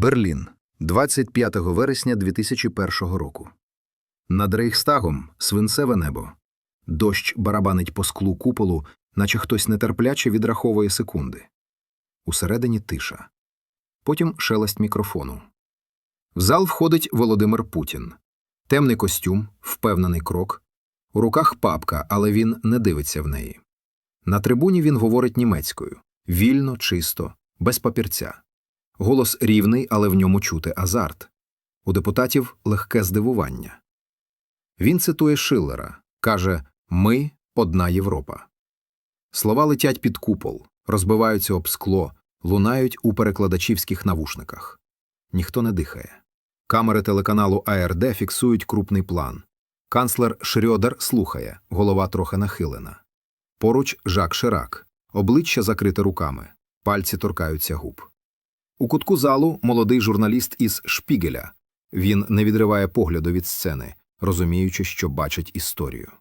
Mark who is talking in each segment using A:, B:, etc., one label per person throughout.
A: Берлін, 25 вересня 2001 року. Над Рейхстагом свинцеве небо. Дощ барабанить по склу куполу, наче хтось нетерпляче відраховує секунди. Усередині тиша. Потім шелест мікрофону. В зал входить Володимир Путін. Темний костюм, впевнений крок. У руках папка, але він не дивиться в неї. На трибуні він говорить німецькою вільно, чисто, без папірця. Голос рівний, але в ньому чути азарт. У депутатів легке здивування. Він цитує Шиллера каже Ми одна Європа. Слова летять під купол, розбиваються об скло, лунають у перекладачівських навушниках. Ніхто не дихає. Камери телеканалу АРД фіксують крупний план. Канцлер Шрьодер слухає, голова трохи нахилена. Поруч Жак Ширак, обличчя закрите руками, пальці торкаються губ. У кутку залу молодий журналіст із Шпігеля. Він не відриває погляду від сцени, розуміючи, що бачить історію.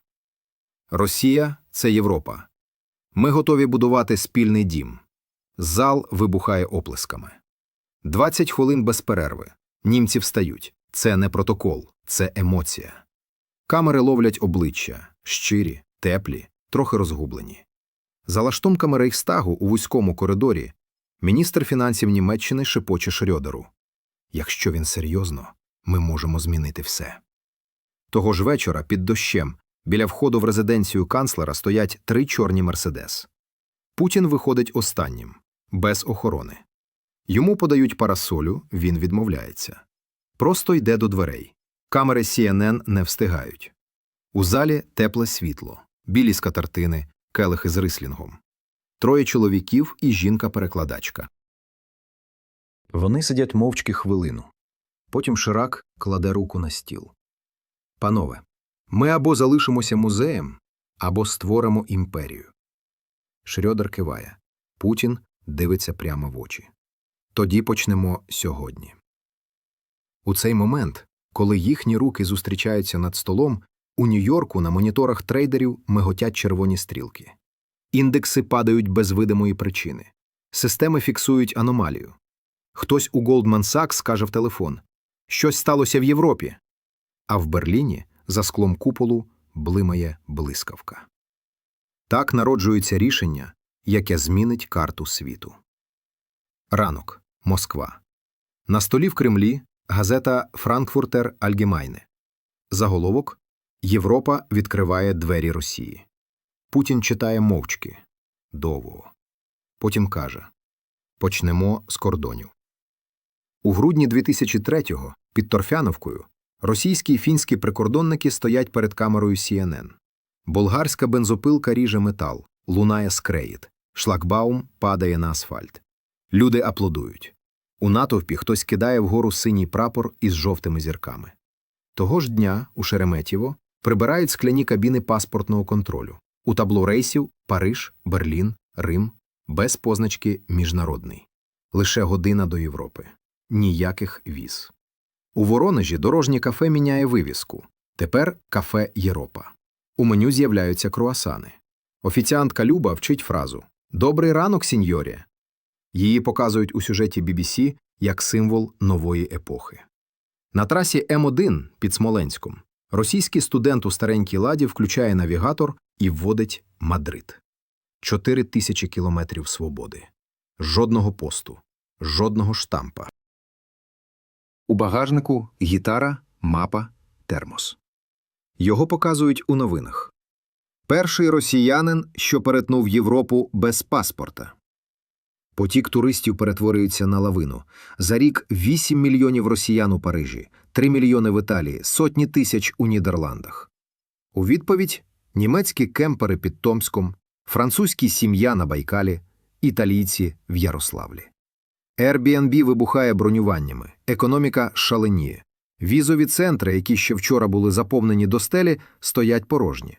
A: Росія це Європа. Ми готові будувати спільний дім. Зал вибухає оплесками. 20 хвилин без перерви. Німці встають. Це не протокол, це емоція. Камери ловлять обличчя щирі, теплі, трохи розгублені. За лаштунками Рейхстагу у вузькому коридорі міністр фінансів Німеччини шепоче Шрьодеру. Якщо він серйозно, ми можемо змінити все. Того ж вечора під дощем біля входу в резиденцію канцлера стоять три чорні Мерседес. Путін виходить останнім, без охорони. Йому подають парасолю, він відмовляється. Просто йде до дверей. Камери CNN не встигають. У залі тепле світло, білі скатертини, келихи з рислінгом. Троє чоловіків і жінка-перекладачка. Вони сидять мовчки хвилину. Потім Ширак кладе руку на стіл. Панове, ми або залишимося музеєм, або створимо імперію. Шрьодер киває. Путін дивиться прямо в очі. Тоді почнемо сьогодні. У цей момент, коли їхні руки зустрічаються над столом, у Нью-Йорку на моніторах трейдерів миготять червоні стрілки. Індекси падають без видимої причини. Системи фіксують аномалію. Хтось у Goldman Sachs каже в телефон Щось сталося в Європі. А в Берліні за склом куполу блимає блискавка. Так народжується рішення, яке змінить карту світу. Ранок. Москва. На столі в Кремлі газета Франкфуртер Альгемайне. Заголовок Європа відкриває двері Росії. Путін читає мовчки довго. Потім каже Почнемо з кордонів. У грудні 2003-го під Торфяновкою російські і фінські прикордонники стоять перед камерою CNN. Болгарська бензопилка ріже метал, лунає скреїт, шлагбаум падає на асфальт. Люди аплодують. У натовпі хтось кидає вгору синій прапор із жовтими зірками. Того ж дня у Шереметєво прибирають скляні кабіни паспортного контролю. У табло рейсів Париж, Берлін, Рим, без позначки міжнародний. Лише година до Європи. Ніяких віз. У Воронежі дорожнє кафе міняє вивіску. Тепер кафе Єропа. У меню з'являються круасани. Офіціантка Люба вчить фразу Добрий ранок, сіньорі. Її показують у сюжеті BBC як символ нової епохи. На трасі М1 під Смоленськом російський студент у старенькій ладі включає навігатор і вводить Мадрид. Чотири тисячі кілометрів свободи. Жодного посту, жодного штампа. У багажнику гітара, мапа, термос. Його показують у новинах. Перший росіянин, що перетнув Європу без паспорта. Потік туристів перетворюється на лавину. За рік 8 мільйонів росіян у Парижі, 3 мільйони в Італії, сотні тисяч у Нідерландах. У відповідь німецькі кемпери під Томськом, французькі сім'я на Байкалі, італійці в Ярославлі. Airbnb вибухає бронюваннями, економіка шаленіє. Візові центри, які ще вчора були заповнені до стелі, стоять порожні.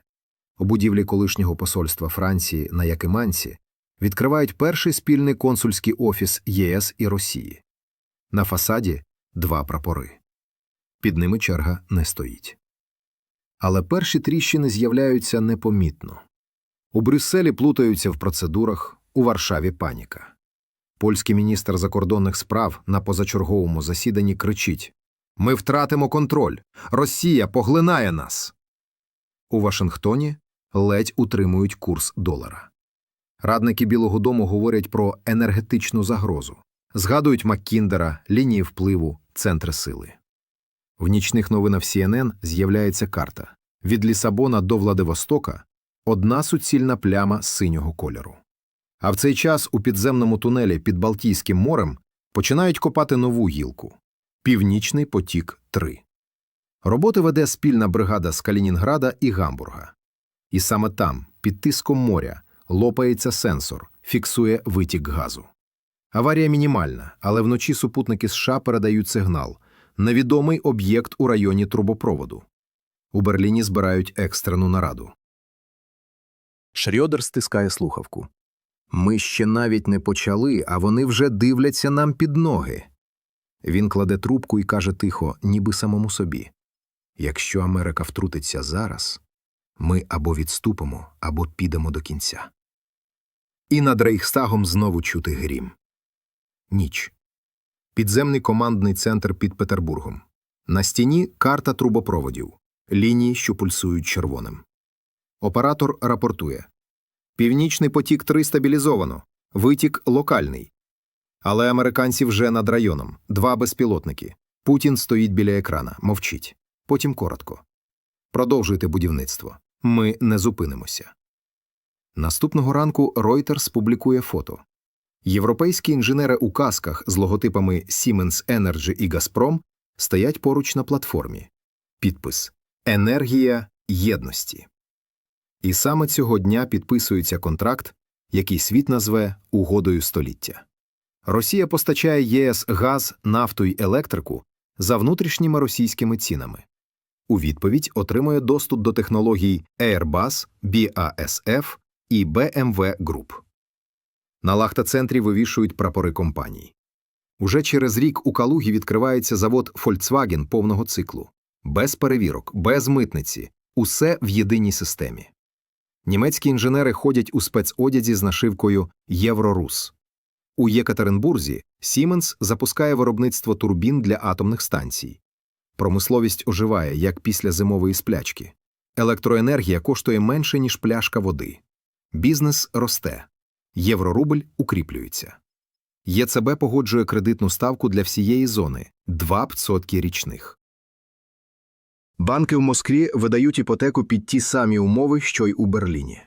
A: У будівлі колишнього посольства Франції на Якиманці відкривають перший спільний консульський офіс ЄС і Росії. На фасаді два прапори. Під ними черга не стоїть. Але перші тріщини з'являються непомітно. У Брюсселі плутаються в процедурах, у Варшаві паніка. Польський міністр закордонних справ на позачерговому засіданні кричить Ми втратимо контроль. Росія поглинає нас. У Вашингтоні ледь утримують курс долара. Радники Білого дому говорять про енергетичну загрозу, згадують Маккіндера, лінії впливу, центри сили. В нічних новинах CNN з'являється карта від Лісабона до Владивостока одна суцільна пляма синього кольору. А в цей час у підземному тунелі під Балтійським морем починають копати нову гілку Північний потік 3 Роботи веде спільна бригада з Калінінграда і Гамбурга. І саме там, під тиском моря, лопається сенсор, фіксує витік газу. Аварія мінімальна, але вночі супутники США передають сигнал невідомий об'єкт у районі трубопроводу. У Берліні збирають екстрену нараду. Шрьодер стискає слухавку. Ми ще навіть не почали, а вони вже дивляться нам під ноги. Він кладе трубку і каже тихо, ніби самому собі Якщо Америка втрутиться зараз, ми або відступимо, або підемо до кінця. І над Рейхстагом знову чути грім. Ніч. Підземний командний центр під Петербургом. На стіні карта трубопроводів, лінії, що пульсують червоним. Оператор рапортує Північний потік 3 стабілізовано, витік локальний. Але американці вже над районом, два безпілотники. Путін стоїть біля екрана, мовчить. Потім коротко. Продовжуйте будівництво. Ми не зупинимося. Наступного ранку Reuters публікує фото. Європейські інженери у касках з логотипами Siemens Energy і Gazprom стоять поруч на платформі. Підпис Енергія єдності. І саме цього дня підписується контракт, який світ назве угодою століття. Росія постачає ЄС газ, нафту й електрику за внутрішніми російськими цінами. У відповідь отримує доступ до технологій Airbus, BASF і BMW Group. На лахта-центрі вивішують прапори компаній. Уже через рік у Калугі відкривається завод Volkswagen повного циклу. Без перевірок, без митниці, усе в єдиній системі. Німецькі інженери ходять у спецодязі з нашивкою Єврорус. У Єкатеринбурзі Siemens запускає виробництво турбін для атомних станцій. Промисловість оживає, як після зимової сплячки. Електроенергія коштує менше, ніж пляшка води. Бізнес росте. Єврорубль укріплюється. ЄЦБ погоджує кредитну ставку для всієї зони 2% річних. Банки в Москві видають іпотеку під ті самі умови, що й у Берліні.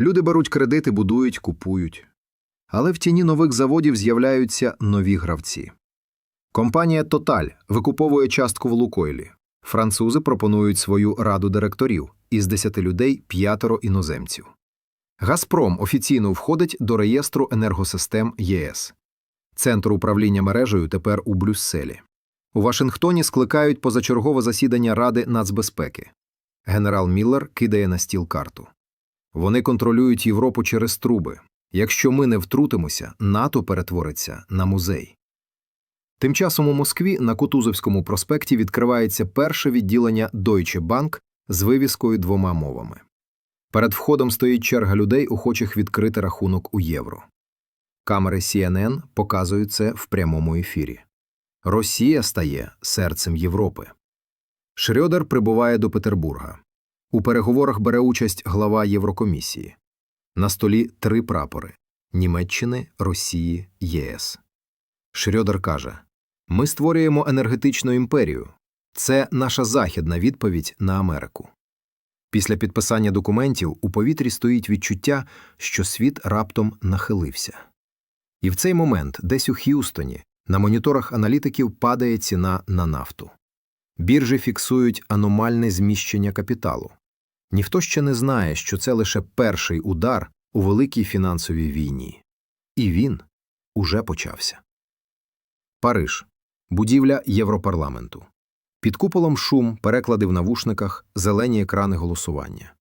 A: Люди беруть кредити, будують, купують. Але в тіні нових заводів з'являються нові гравці. Компанія Тоталь викуповує частку в Лукойлі. Французи пропонують свою раду директорів із 10 людей п'ятеро іноземців. Газпром офіційно входить до реєстру енергосистем ЄС. Центр управління мережею тепер у Брюсселі. У Вашингтоні скликають позачергове засідання Ради нацбезпеки. Генерал Міллер кидає на стіл карту. Вони контролюють Європу через труби. Якщо ми не втрутимося, НАТО перетвориться на музей. Тим часом у Москві на Кутузовському проспекті відкривається перше відділення Deutsche Bank з вивіскою двома мовами. Перед входом стоїть черга людей, охочих відкрити рахунок у євро. Камери CNN показують це в прямому ефірі. Росія стає серцем Європи. Шрьодер прибуває до Петербурга. У переговорах бере участь глава Єврокомісії. На столі три прапори Німеччини, Росії, ЄС. Шрьодер каже Ми створюємо енергетичну імперію. Це наша західна відповідь на Америку. Після підписання документів у повітрі стоїть відчуття, що світ раптом нахилився. І в цей момент, десь у Х'юстоні, на моніторах аналітиків падає ціна на нафту. Біржі фіксують аномальне зміщення капіталу. Ніхто ще не знає, що це лише перший удар у великій фінансовій війні. І він уже почався. Париж. Будівля Європарламенту. Під куполом шум, переклади в навушниках, зелені екрани голосування.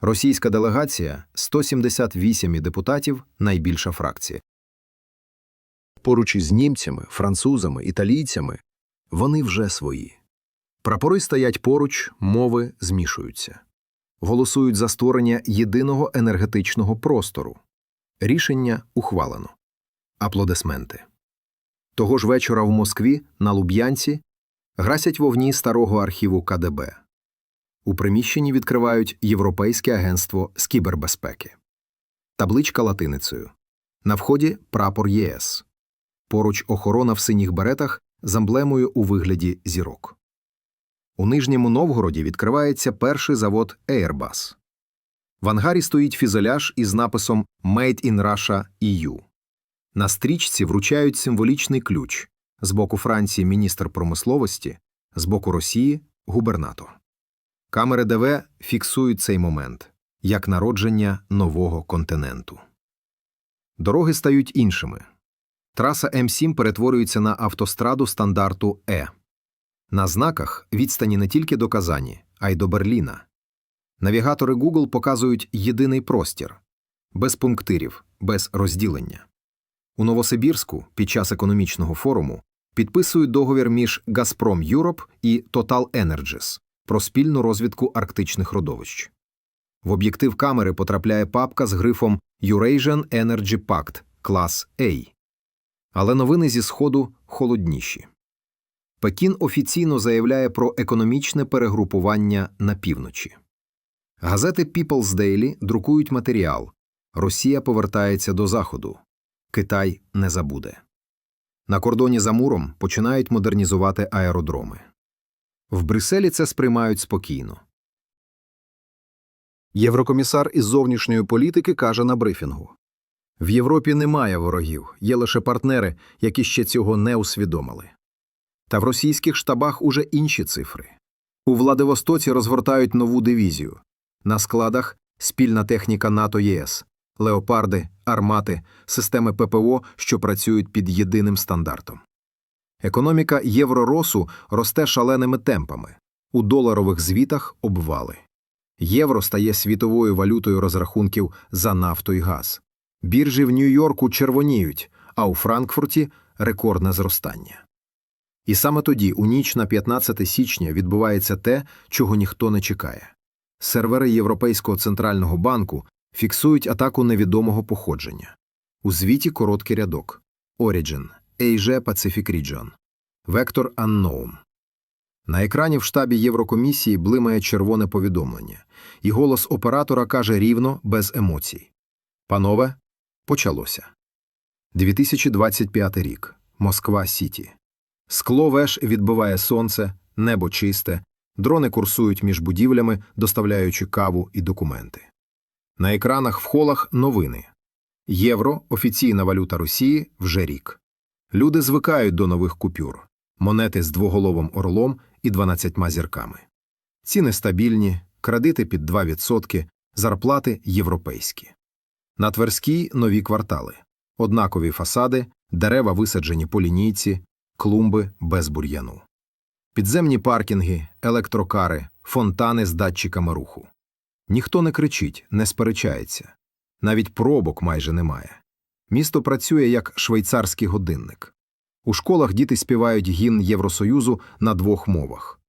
A: Російська делегація 178 депутатів найбільша фракція. Поруч із німцями, французами, італійцями вони вже свої. Прапори стоять поруч, мови змішуються. Голосують за створення єдиного енергетичного простору. Рішення ухвалено. Аплодисменти. Того ж вечора в Москві на Луб'янці грасять вовні старого архіву КДБ. У приміщенні відкривають Європейське агентство з кібербезпеки. Табличка латиницею. На вході прапор ЄС. Поруч охорона в синіх беретах з емблемою у вигляді зірок. У Нижньому Новгороді відкривається перший завод Airbus. В ангарі стоїть фізеляж із написом «Made in Russia EU». На стрічці вручають символічний ключ з боку Франції міністр промисловості, з боку Росії губернатор. Камери ДВ фіксують цей момент як народження нового континенту. Дороги стають іншими. Траса М7 перетворюється на автостраду стандарту Е. На знаках відстані не тільки до Казані, а й до Берліна. Навігатори Google показують єдиний простір без пунктирів, без розділення. У Новосибірську під час економічного форуму підписують договір між Газпром Юроп і Total Energies про спільну розвідку арктичних родовищ. В об'єктив камери потрапляє папка з грифом Eurasian Energy Pact клас A. Але новини зі Сходу холодніші. Пекін офіційно заявляє про економічне перегрупування на півночі. Газети People's Daily друкують матеріал Росія повертається до Заходу. Китай не забуде. На кордоні за муром починають модернізувати аеродроми. В Брюсселі це сприймають спокійно. Єврокомісар із зовнішньої політики каже на брифінгу В Європі немає ворогів, є лише партнери, які ще цього не усвідомили. Та в російських штабах уже інші цифри. У Владивостоці розгортають нову дивізію. На складах спільна техніка НАТО ЄС, леопарди, армати, системи ППО, що працюють під єдиним стандартом. Економіка Євроросу росте шаленими темпами. У доларових звітах обвали. Євро стає світовою валютою розрахунків за нафту і газ. Біржі в Нью-Йорку червоніють, а у Франкфурті рекордне зростання. І саме тоді, у ніч на 15 січня, відбувається те, чого ніхто не чекає. Сервери Європейського центрального банку фіксують атаку невідомого походження. У звіті короткий рядок Origin, Asia Pacific Region, Vector Unknown. На екрані в штабі Єврокомісії блимає червоне повідомлення, і голос оператора каже рівно, без емоцій. Панове, почалося. 2025 рік. Москва Сіті. Скло веж відбиває сонце, небо чисте, дрони курсують між будівлями, доставляючи каву і документи. На екранах в холах новини. Євро, офіційна валюта Росії, вже рік. Люди звикають до нових купюр, монети з двоголовим орлом і 12 зірками. Ціни стабільні, кредити під 2%, зарплати європейські. На Тверській нові квартали, однакові фасади, дерева висаджені по лінійці, клумби без бур'яну. Підземні паркінги, електрокари, фонтани з датчиками руху. Ніхто не кричить, не сперечається. Навіть пробок майже немає. Місто працює як швейцарський годинник. У школах діти співають гімн Євросоюзу на двох мовах.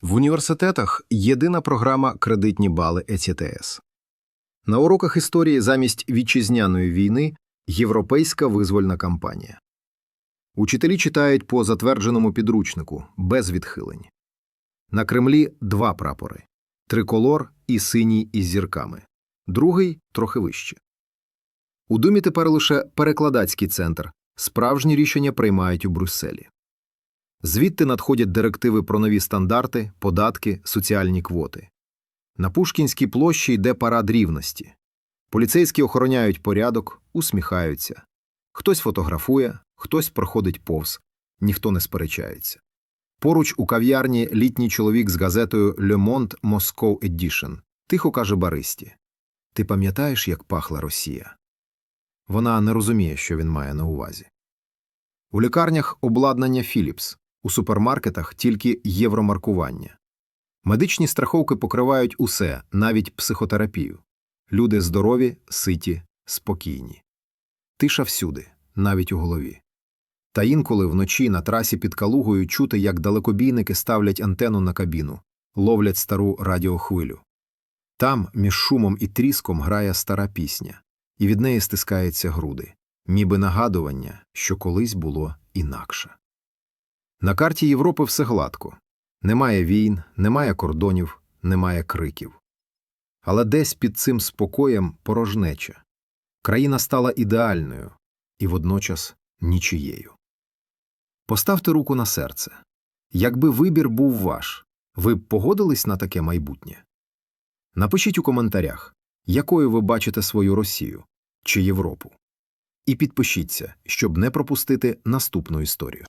A: В університетах єдина програма кредитні бали ЕЦТС. На уроках історії замість вітчизняної війни європейська визвольна кампанія. Учителі читають по затвердженому підручнику без відхилень. На Кремлі два прапори триколор і синій із зірками, другий трохи вище. У Думі тепер лише перекладацький центр, справжні рішення приймають у Брюсселі. Звідти надходять директиви про нові стандарти, податки, соціальні квоти. На Пушкінській площі йде парад рівності. Поліцейські охороняють порядок, усміхаються. Хтось фотографує, хтось проходить повз, ніхто не сперечається. Поруч у кав'ярні літній чоловік з газетою Le Monde Moscow Edition тихо каже Баристі Ти пам'ятаєш, як пахла Росія? Вона не розуміє, що він має на увазі. У лікарнях обладнання Philips, у супермаркетах тільки євромаркування. Медичні страховки покривають усе, навіть психотерапію. Люди здорові, ситі, спокійні. Тиша всюди, навіть у голові. Та інколи вночі на трасі під Калугою чути, як далекобійники ставлять антенну на кабіну, ловлять стару радіохвилю. Там, між шумом і тріском, грає стара пісня, і від неї стискаються груди. ніби нагадування, що колись було інакше. На карті Європи все гладко. Немає війн, немає кордонів, немає криків. Але десь під цим спокоєм порожнеча. Країна стала ідеальною і водночас нічиєю. Поставте руку на серце. Якби вибір був ваш, ви б погодились на таке майбутнє? Напишіть у коментарях, якою ви бачите свою Росію чи Європу. І підпишіться, щоб не пропустити наступну історію.